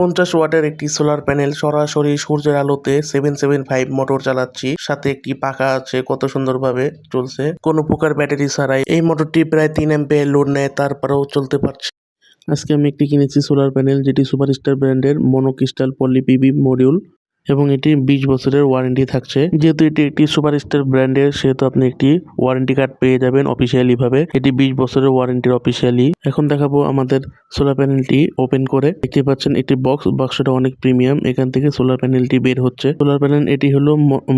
পঞ্চাশ ওয়াটের একটি সোলার প্যানেল সরাসরি সূর্যের আলোতে সেভেন সেভেন ফাইভ মোটর চালাচ্ছি। সাথে একটি পাখা আছে, কত সুন্দরভাবে চলছে। কোনো প্রকার ব্যাটারি ছাড়াই এই মোটরটি প্রায় তিন এম্পের লোড নেয়, তারপরেও চলতে পারছে। আজকে আমি একটি কিনেছি সোলার প্যানেল যেটি সুপারস্টার ব্র্যান্ডের মনোক্রিস্টাল পলি পিবি মডিউল এবং এটি বিশ বছরের ওয়ারেন্টি থাকছে। যেহেতু এটি একটি সুপার স্টার ব্র্যান্ডের, সেহেতু আপনি একটি ওয়ারেন্টি কার্ড পেয়ে যাবেন অফিসিয়ালি ভাবে। এটি বিশ বছরের ওয়ারেন্টির অফিসিয়ালি এখন দেখাবো আমাদের সোলার প্যানেলটি ওপেন করে। দেখতে পাচ্ছেন একটি বক্স বাক্সটা অনেক প্রিমিয়াম এখান থেকে সোলার প্যানেলটি বের হচ্ছে। সোলার প্যানেল এটি হলো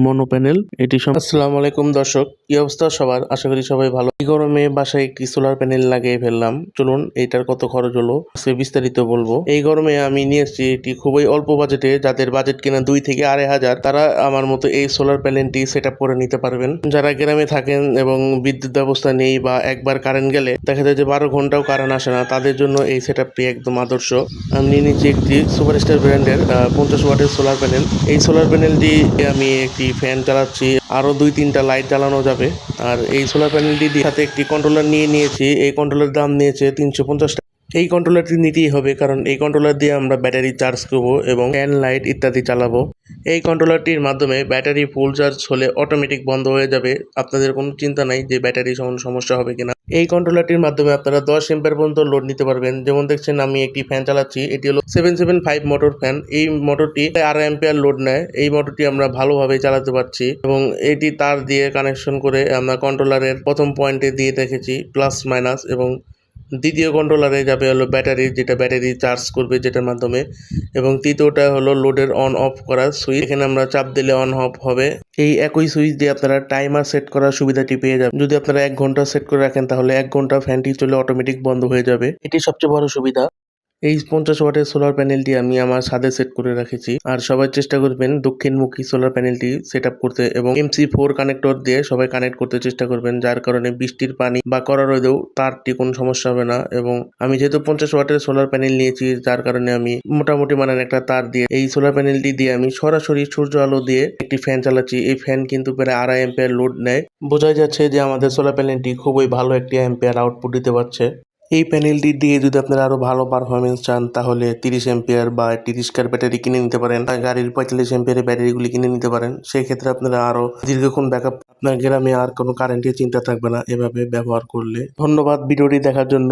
মনো প্যানেল এটি আসসালামু আলাইকুম দর্শক। কি অবস্থা সবার? আশা করি সবাই ভালো। এই গরমে বাসায় একটি সোলার প্যানেল লাগিয়ে ফেললাম। চলুন এটার কত খরচ হলো সে বিস্তারিত বলব। এই গরমে আমি নিয়ে এসেছি এটি খুবই অল্প বাজেটে যাদের বাজেট কিনা দুই থেকে আড়াই হাজার, তারা আমার মতো এই সোলার প্যানেলটি সেট করে নিতে পারবেন। যারা গ্রামে থাকেন এবং বিদ্যুৎ ব্যবস্থা নেই বা একবার কারেন্ট গেলে, দেখা যায় যে বারো ঘন্টাও কারেন্ট আসে না, তাদের জন্য এই সেট একদম আদর্শ। আমি নিয়ে নিচ্ছি একটি সুপারস্টার ব্র্যান্ডের পঞ্চাশ ওয়াটের সোলার প্যানেল এই সোলার প্যানেলটি আমি একটি ফ্যান চালাচ্ছি। আরও দুই তিনটা লাইট জ্বালানো যাবে। আর এই সোলার প্যানেলটি দিয়ে হাতে একটি কন্ট্রোলার নিয়ে নিয়েছি। এই কন্ট্রোলার দাম নিয়েছে তিনশো পঞ্চাশ টাকা। এই কন্ট্রোলারটি নিতেই হবে, কারণ এই কন্ট্রোলার দিয়ে আমরা ব্যাটারি চার্জ করব এবং ফ্যান লাইট ইত্যাদি চালাবো। এই কন্ট্রোলারটির মাধ্যমে ব্যাটারি ফুল চার্জ হলে অটোমেটিক বন্ধ হয়ে যাবে। আপনাদের কোনো চিন্তা নাই যে ব্যাটারি সমস্যা হবে কিনা। এই কন্ট্রোলারটির মাধ্যমে আপনারা দশ এম্পের পর্যন্ত লোড নিতে পারবেন। যেমন দেখছেন, আমি একটি ফ্যান চালাচ্ছি, এটি হলো seven seven five motor fan এই মোটরটি আড়াই এম্পিয়ার লোড নেয়। এই মোটরটি আমরা ভালোভাবে চালাতে পারছি এবং এটি তার দিয়ে কানেকশন করে আমরা কন্ট্রোলারের প্রথম পয়েন্টে দিয়ে দেখেছি প্লাস মাইনাস এবং দ্বিতীয় কন্ট্রোলারে যাবে হলো ব্যাটারি যেটা ব্যাটারি চার্জ করবে যেটার মাধ্যমে। এবং তৃতীয়টা হলো লোডের অন অফ করার সুইচ এখানে আমরা চাপ দিলে অন অফ হবে। এই একই সুইচ দিয়ে আপনারা টাইমার সেট করার সুবিধাটি পেয়ে যাবেন। যদি আপনারা এক ঘণ্টা সেট করে রাখেন, তাহলে এক ঘণ্টা ফ্যানটি চলে অটোমেটিক বন্ধ হয়ে যাবে। এটি সবচেয়ে বড় সুবিধা। এই পঞ্চাশ ওয়াটের সোলার প্যানেলটি আমি আমার ছাদে সেট করে রেখেছি। আর সবাই চেষ্টা করবেন দক্ষিণমুখী সোলার প্যানেলটি সেট করতে এবং এমসি ফোর কানেক্টর দিয়ে সবাই কানেক্ট করতে চেষ্টা করবেন, যার কারণে বৃষ্টির পানি বা করা রোদেও তারটি কোনো সমস্যা হবে না এবং আমি যেহেতু পঞ্চাশ ওয়াটের সোলার প্যানেল নিয়েছি, যার কারণে আমি মোটামুটি মানে একটা তার দিয়ে এই সোলার প্যানেলটি দিয়ে আমি সরাসরি সূর্য আলো দিয়ে একটি ফ্যান চালাচ্ছি। এই ফ্যান কিন্তু প্রায় আড়াই এম্পিয়ার লোড নেয়। বোঝাই যাচ্ছে যে আমাদের সোলার প্যানেলটি খুবই ভালো একটি এম্পিয়ার আউটপুট দিতে পারছে। এই প্যানেলটি দিয়ে যদি আপনারা আরও ভালো পারফরমেন্স চান, তাহলে তিরিশ এম্পিয়ার বা তিরিশ কার ব্যাটারি কিনে নিতে পারেন। গাড়ির পঁয়তাল্লিশ এম্পিয়ারের ব্যাটারিগুলি কিনে নিতে পারেন। সেই ক্ষেত্রে আপনারা আরও দীর্ঘক্ষণ ব্যাকআপ আপনার গ্রামে আর কোনো কারেন্টের চিন্তা থাকবে না। এভাবে ব্যবহার করলে। ধন্যবাদ ভিডিওটি দেখার জন্য।